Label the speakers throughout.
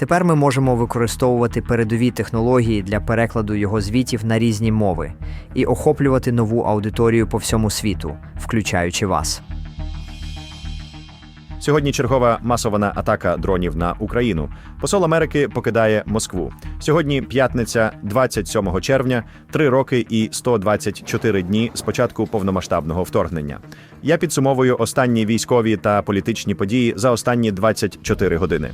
Speaker 1: Тепер ми можемо використовувати передові технології для перекладу його звітів на різні мови і охоплювати нову аудиторію по всьому світу, включаючи вас.
Speaker 2: Сьогодні чергова масована атака дронів на Україну. Посол Америки покидає Москву. Сьогодні п'ятниця, 27 червня, три роки і 124 дні з початку повномасштабного вторгнення. Я підсумовую останні військові та політичні події за останні 24 години.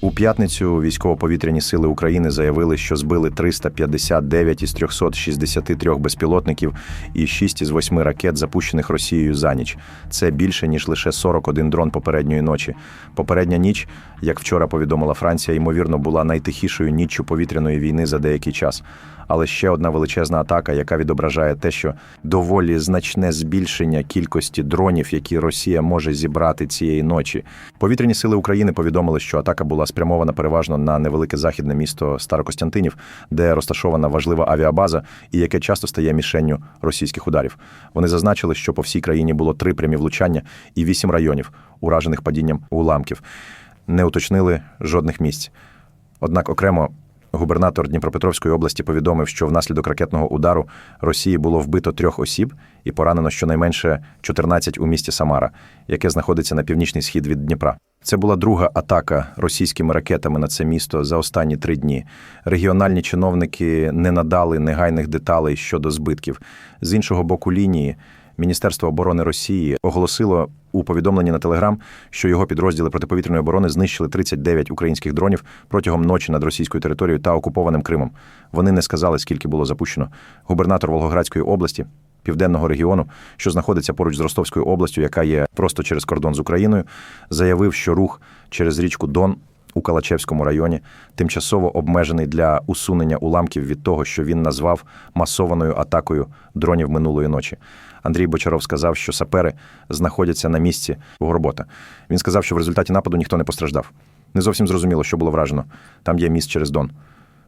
Speaker 3: У п'ятницю військово-повітряні сили України заявили, що збили 359 із 363 безпілотників і 6 із 8 ракет, запущених Росією за ніч. Це більше ніж лише 41 дрон попередньої ночі. Попередня ніч, як вчора повідомила Франція, ймовірно, була найтихішою ніччю повітряної війни за деякий час. Але ще одна величезна атака, яка відображає те, що доволі значне збільшення кількості дронів, які Росія може зібрати цієї ночі. Повітряні сили України повідомили, що атака була спрямована переважно на невелике західне місто Старокостянтинів, де розташована важлива авіабаза і яке часто стає мішенню російських ударів. Вони зазначили, що по всій країні було три прямі влучання і вісім районів, уражених падінням уламків. Не уточнили жодних місць. Однак окремо губернатор Дніпропетровської області повідомив, що внаслідок ракетного удару Росії було вбито трьох осіб і поранено щонайменше 14 у місті Самара, яке знаходиться на північний схід від Дніпра. Це була друга атака російськими ракетами на це місто за останні три дні. Регіональні чиновники не надали негайних деталей щодо збитків. З іншого боку лінії Міністерство оборони Росії оголосило у повідомленні на Телеграм, що його підрозділи протиповітряної оборони знищили 39 українських дронів протягом ночі над російською територією та окупованим Кримом. Вони не сказали, скільки було запущено. Губернатор Волгоградської області. Південного регіону, що знаходиться поруч з Ростовською областю, яка є просто через кордон з Україною, заявив, що рух через річку Дон у Калачевському районі тимчасово обмежений для усунення уламків від того, що він назвав масованою атакою дронів минулої ночі. Андрій Бочаров сказав, що сапери знаходяться на місці його роботи. Він сказав, що в результаті нападу ніхто не постраждав. Не зовсім зрозуміло, що було вражено. Там є міст через Дон.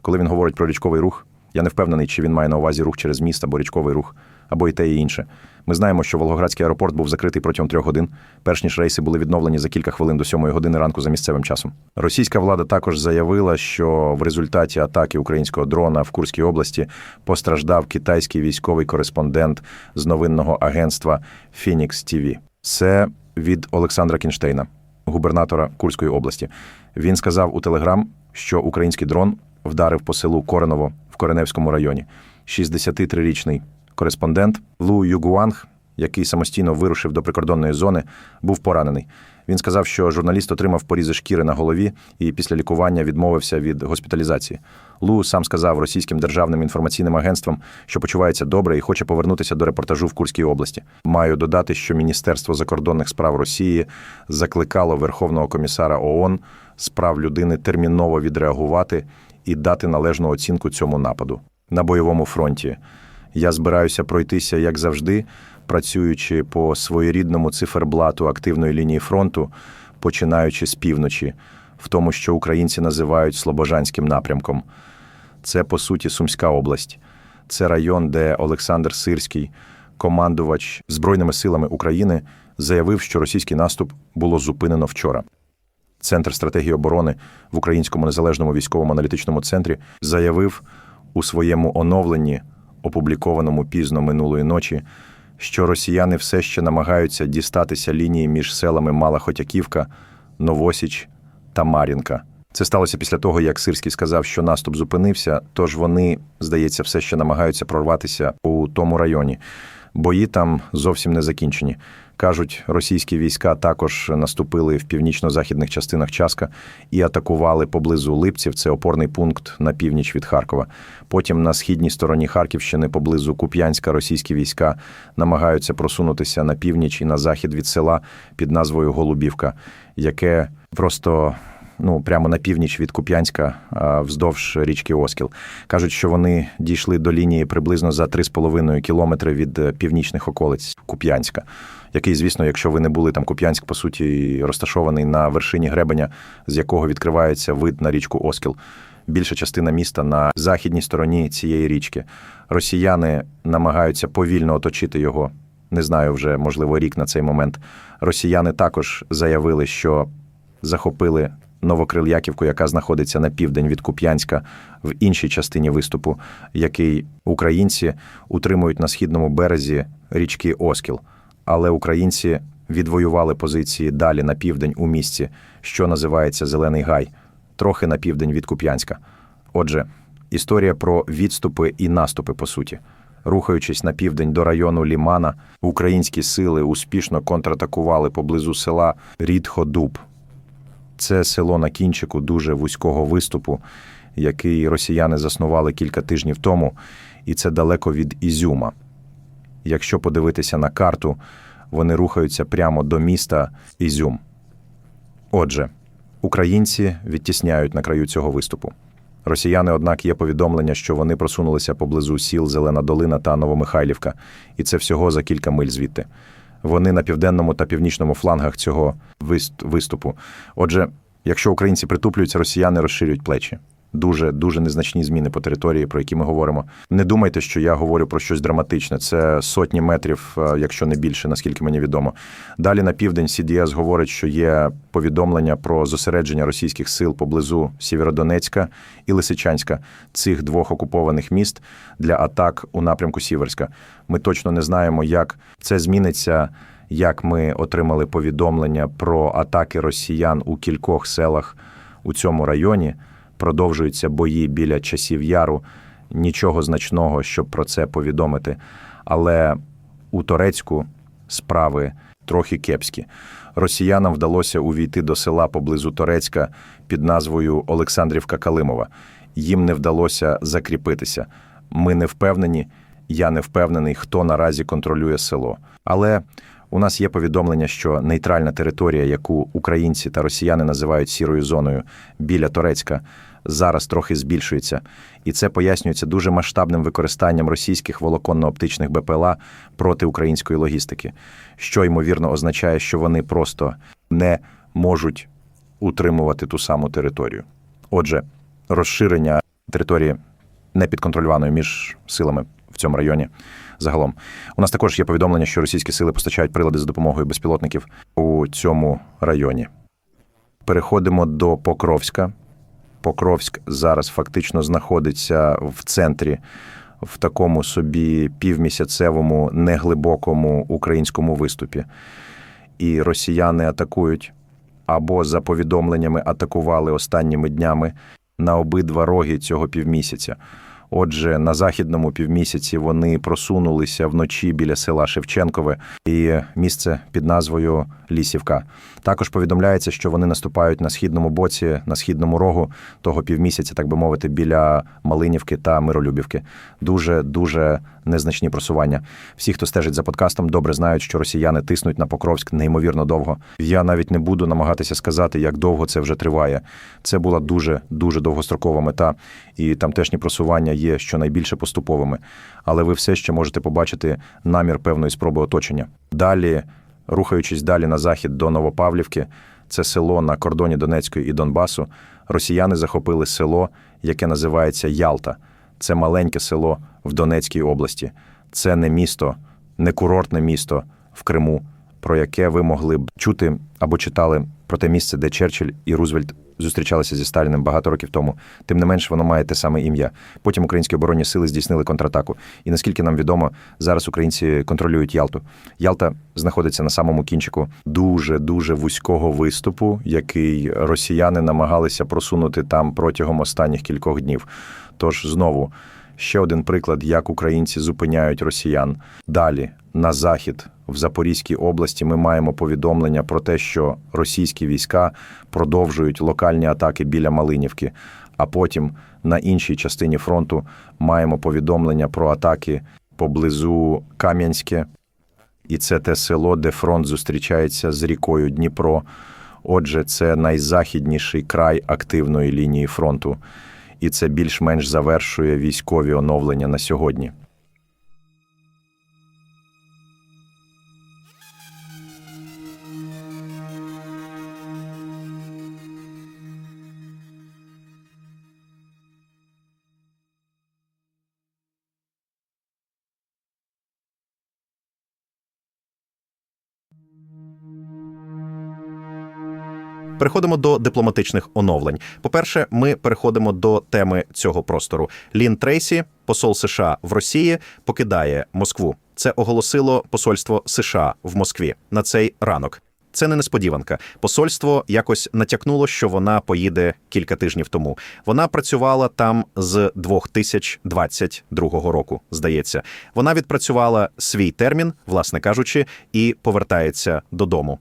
Speaker 3: Коли він говорить про річковий рух, я не впевнений, чи він має на увазі рух через міст або річковий рух, або і те, і інше. Ми знаємо, що Волгоградський аеропорт був закритий протягом трьох годин, перш ніж рейси були відновлені за кілька хвилин до сьомої години ранку за місцевим часом. Російська влада також заявила, що в результаті атаки українського дрона в Курській області постраждав китайський військовий кореспондент з новинного агентства Phoenix TV. Це від Олександра Кінштейна, губернатора Курської області. Він сказав у Телеграм, що український дрон вдарив по селу Кореново в Кореневському районі. 63-річний кореспондент Лу Югуанг, який самостійно вирушив до прикордонної зони, був поранений. Він сказав, що журналіст отримав порізи шкіри на голові і після лікування відмовився від госпіталізації. Лу сам сказав російським державним інформаційним агентствам, що почувається добре і хоче повернутися до репортажу в Курській області. Маю додати, що Міністерство закордонних справ Росії закликало Верховного комісара ООН з прав людини терміново відреагувати і дати належну оцінку цьому нападу на бойовому фронті. Я збираюся пройтися, як завжди, працюючи по своєрідному циферблату активної лінії фронту, починаючи з півночі, в тому, що українці називають Слобожанським напрямком. Це, по суті, Сумська область. Це район, де Олександр Сирський, командувач Збройними силами України, заявив, що російський наступ було зупинено вчора. Центр стратегії оборони в Українському незалежному військовому аналітичному центрі заявив у своєму оновленні, опублікованому пізно минулої ночі, що росіяни все ще намагаються дістатися лінії між селами Мала Хотяківка, Новосіч та Мар'їнка. Це сталося після того, як Сирський сказав, що наступ зупинився, тож вони, здається, все ще намагаються прорватися у тому районі. Бої там зовсім не закінчені. Кажуть, російські війська також наступили в північно-західних частинах Часка і атакували поблизу Липців, це опорний пункт на північ від Харкова. Потім на східній стороні Харківщини, поблизу Куп'янська, російські війська намагаються просунутися на північ і на захід від села під назвою Голубівка, яке просто ну прямо на північ від Куп'янська вздовж річки Оскіл. Кажуть, що вони дійшли до лінії приблизно за 3,5 кілометри від е, північних околиць Куп'янська. Який, звісно, якщо ви не були там Куп'янськ, по суті, розташований на вершині гребеня, з якого відкривається вид на річку Оскіл. Більша частина міста на західній стороні цієї річки. Росіяни намагаються повільно оточити його. Не знаю, вже можливо рік на цей момент. Росіяни також заявили, що захопили Новокрил'яківку, яка знаходиться на південь від Куп'янська в іншій частині виступу, який українці утримують на східному березі річки Оскіл. Але українці відвоювали позиції далі на південь у місті, що називається Зелений Гай, трохи на південь від Куп'янська. Отже, історія про відступи і наступи по суті. Рухаючись на південь до району Лімана, українські сили успішно контратакували поблизу села Рідходуб. Це село на кінчику дуже вузького виступу, який росіяни заснували кілька тижнів тому, і це далеко від Ізюма. Якщо подивитися на карту, вони рухаються прямо до міста Ізюм. Отже, українці відтісняють на краю цього виступу. Росіяни, однак, є повідомлення, що вони просунулися поблизу сіл Зелена Долина та Новомихайлівка, і це всього за кілька миль звідти. Вони на південному та північному флангах цього вист- виступу. Отже, якщо українці притуплюються, росіяни розширюють плечі. Дуже дуже незначні зміни по території, про які ми говоримо. Не думайте, що я говорю про щось драматичне. Це сотні метрів, е, якщо не більше, наскільки мені відомо. Далі на південь CDS говорить, що є повідомлення про зосередження російських сил поблизу Сєвєродонецька і Лисичанська, цих двох окупованих міст для атак у напрямку Сіверська. Ми точно не знаємо, як це зміниться. Як ми отримали повідомлення про атаки росіян у кількох селах у цьому районі, продовжуються бої біля часів яру. Нічого значного, щоб про це повідомити. Але у Торецьку справи трохи кепські. Росіянам вдалося увійти до села поблизу Торецька під назвою Олександрівка Калимова. Їм не вдалося закріпитися. Ми не впевнені, я не впевнений, хто наразі контролює село. Але у нас є повідомлення, що нейтральна територія, яку українці та росіяни називають сірою зоною біля Торецька, зараз трохи збільшується, і це пояснюється дуже масштабним використанням російських волоконно-оптичних БПЛА проти української логістики, що ймовірно означає, що вони просто не можуть утримувати ту саму територію. Отже, розширення території непідконтрольованої між силами в цьому районі. Загалом у нас також є повідомлення, що російські сили постачають прилади за допомогою безпілотників у цьому районі. Переходимо до Покровська. Покровськ зараз фактично знаходиться в центрі, в такому собі півмісяцевому, неглибокому українському виступі. І росіяни атакують або за повідомленнями атакували останніми днями на обидва роги цього півмісяця. Отже, на західному півмісяці вони просунулися вночі біля села Шевченкове і місце під назвою Лісівка. Також повідомляється, що вони наступають на східному боці, на східному рогу того півмісяця, так би мовити, біля Малинівки та Миролюбівки. Дуже дуже незначні просування. Всі, хто стежить за подкастом, добре знають, що росіяни тиснуть на Покровськ неймовірно довго. Я навіть не буду намагатися сказати, як довго це вже триває. Це була дуже дуже довгострокова мета, і тамтешні просування є щонайбільше поступовими. Але ви все ще можете побачити намір певної спроби оточення. Далі, рухаючись далі на захід до Новопавлівки, це село на кордоні Донецької і Донбасу. Росіяни захопили село, яке називається Ялта. Це маленьке село в Донецькій області. Це не місто, не курортне місто в Криму, про яке ви могли б чути або читали про те місце, де Черчилль і Рузвельт зустрічалися зі Сталіним багато років тому. Тим не менш, воно має те саме ім'я. Потім українські оборонні сили здійснили контратаку. І наскільки нам відомо, зараз українці контролюють Ялту. Ялта знаходиться на самому кінчику дуже дуже вузького виступу, який росіяни намагалися просунути там протягом останніх кількох днів. Тож знову ще один приклад, як українці зупиняють росіян. Далі на захід в Запорізькій області ми маємо повідомлення про те, що російські війська продовжують локальні атаки біля Малинівки. А потім на іншій частині фронту маємо повідомлення про атаки поблизу Кам'янське, і це те село, де фронт зустрічається з рікою Дніпро. Отже, це найзахідніший край активної лінії фронту, і це більш-менш завершує військові оновлення на сьогодні.
Speaker 2: Переходимо до дипломатичних оновлень. По-перше, ми переходимо до теми цього простору. Лін Трейсі, посол США в Росії, покидає Москву. Це оголосило посольство США в Москві на цей ранок. Це не несподіванка. Посольство якось натякнуло, що вона поїде кілька тижнів тому. Вона працювала там з 2022 року. Здається, вона відпрацювала свій термін, власне кажучи, і повертається додому.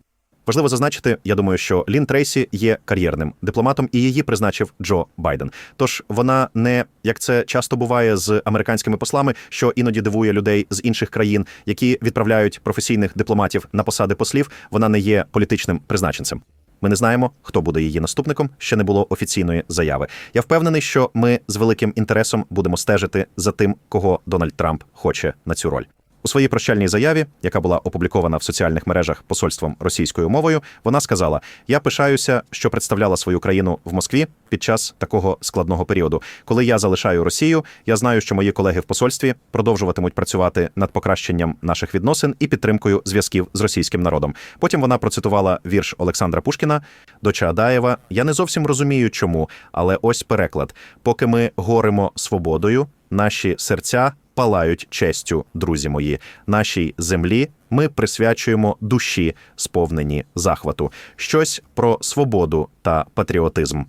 Speaker 2: Важливо зазначити, я думаю, що Лін Трейсі є кар'єрним дипломатом, і її призначив Джо Байден. Тож вона не як це часто буває з американськими послами, що іноді дивує людей з інших країн, які відправляють професійних дипломатів на посади послів. Вона не є політичним призначенцем. Ми не знаємо, хто буде її наступником. Ще не було офіційної заяви. Я впевнений, що ми з великим інтересом будемо стежити за тим, кого Дональд Трамп хоче на цю роль. У своїй прощальній заяві, яка була опублікована в соціальних мережах посольством російською мовою, вона сказала: Я пишаюся, що представляла свою країну в Москві під час такого складного періоду. Коли я залишаю Росію, я знаю, що мої колеги в посольстві продовжуватимуть працювати над покращенням наших відносин і підтримкою зв'язків з російським народом. Потім вона процитувала вірш Олександра Пушкіна доча Адаєва. Я не зовсім розумію, чому, але ось переклад: поки ми горимо свободою, наші серця палають честю, друзі мої. Нашій землі ми присвячуємо душі, сповнені захвату, щось про свободу та патріотизм.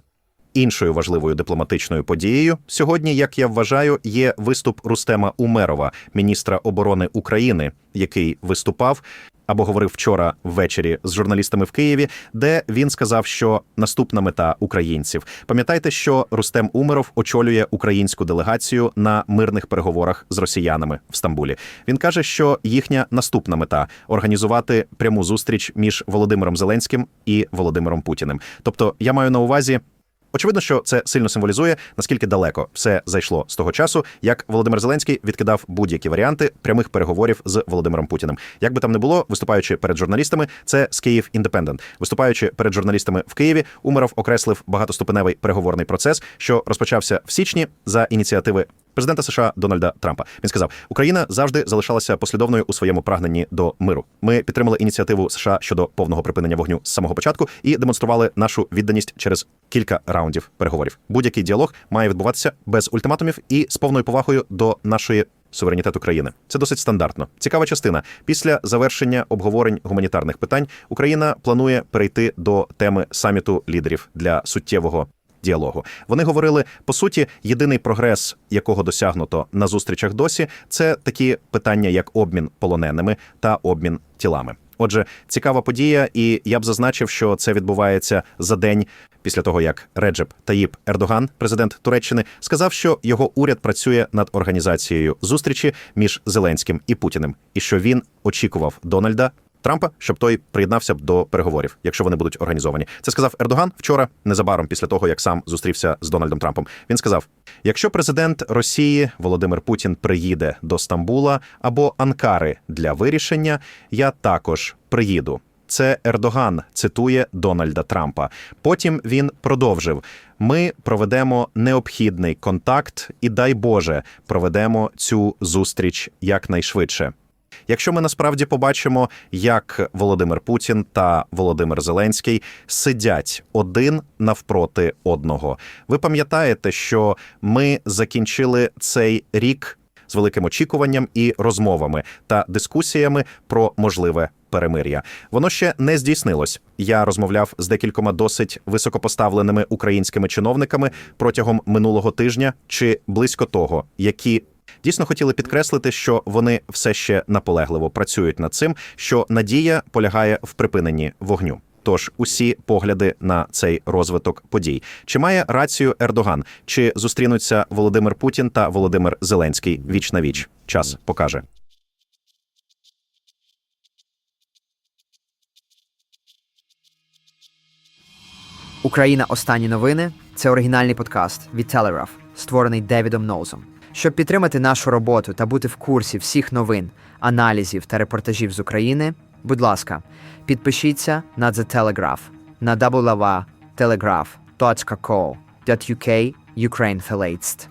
Speaker 2: Іншою важливою дипломатичною подією сьогодні, як я вважаю, є виступ Рустема Умерова, міністра оборони України, який виступав або говорив вчора ввечері з журналістами в Києві, де він сказав, що наступна мета українців. Пам'ятайте, що Рустем Умеров очолює українську делегацію на мирних переговорах з росіянами в Стамбулі. Він каже, що їхня наступна мета організувати пряму зустріч між Володимиром Зеленським і Володимиром Путіним. Тобто, я маю на увазі. Очевидно, що це сильно символізує, наскільки далеко все зайшло з того часу, як Володимир Зеленський відкидав будь-які варіанти прямих переговорів з Володимиром Путіним. Як би там не було, виступаючи перед журналістами, це з Київ Індепендент. Виступаючи перед журналістами в Києві, Умеров окреслив багатоступеневий переговорний процес, що розпочався в січні за ініціативи. Президента США Дональда Трампа він сказав: Україна завжди залишалася послідовною у своєму прагненні до миру. Ми підтримали ініціативу США щодо повного припинення вогню з самого початку і демонстрували нашу відданість через кілька раундів переговорів. Будь-який діалог має відбуватися без ультиматумів і з повною повагою до нашої. Суверенітету країни це досить стандартно. Цікава частина. Після завершення обговорень гуманітарних питань Україна планує перейти до теми саміту лідерів для суттєвого діалогу. Вони говорили по суті, єдиний прогрес, якого досягнуто на зустрічах досі, це такі питання, як обмін полоненими та обмін тілами. Отже, цікава подія, і я б зазначив, що це відбувається за день після того, як Реджеп Таїп Ердоган, президент Туреччини, сказав, що його уряд працює над організацією зустрічі між Зеленським і Путіним, і що він очікував Дональда. Трампа, щоб той приєднався б до переговорів, якщо вони будуть організовані. Це сказав Ердоган вчора, незабаром після того, як сам зустрівся з Дональдом Трампом. Він сказав: якщо президент Росії Володимир Путін приїде до Стамбула або Анкари для вирішення, я також приїду. Це Ердоган цитує Дональда Трампа. Потім він продовжив: ми проведемо необхідний контакт, і дай Боже, проведемо цю зустріч якнайшвидше. Якщо ми насправді побачимо, як Володимир Путін та Володимир Зеленський сидять один навпроти одного, ви пам'ятаєте, що ми закінчили цей рік з великим очікуванням і розмовами та дискусіями про можливе перемир'я. Воно ще не здійснилось. Я розмовляв з декількома досить високопоставленими українськими чиновниками протягом минулого тижня чи близько того, які дійсно хотіли підкреслити, що вони все ще наполегливо працюють над цим, що надія полягає в припиненні вогню. Тож усі погляди на цей розвиток подій. Чи має рацію Ердоган? Чи зустрінуться Володимир Путін та Володимир Зеленський віч на віч? Час покаже.
Speaker 1: Україна Останні новини це оригінальний подкаст від Telegraph, створений Девідом Ноузом. Щоб підтримати нашу роботу та бути в курсі всіх новин, аналізів та репортажів з України, будь ласка, підпишіться на The Telegraph на www.telegraph.co.uk Ukraine Verletzt.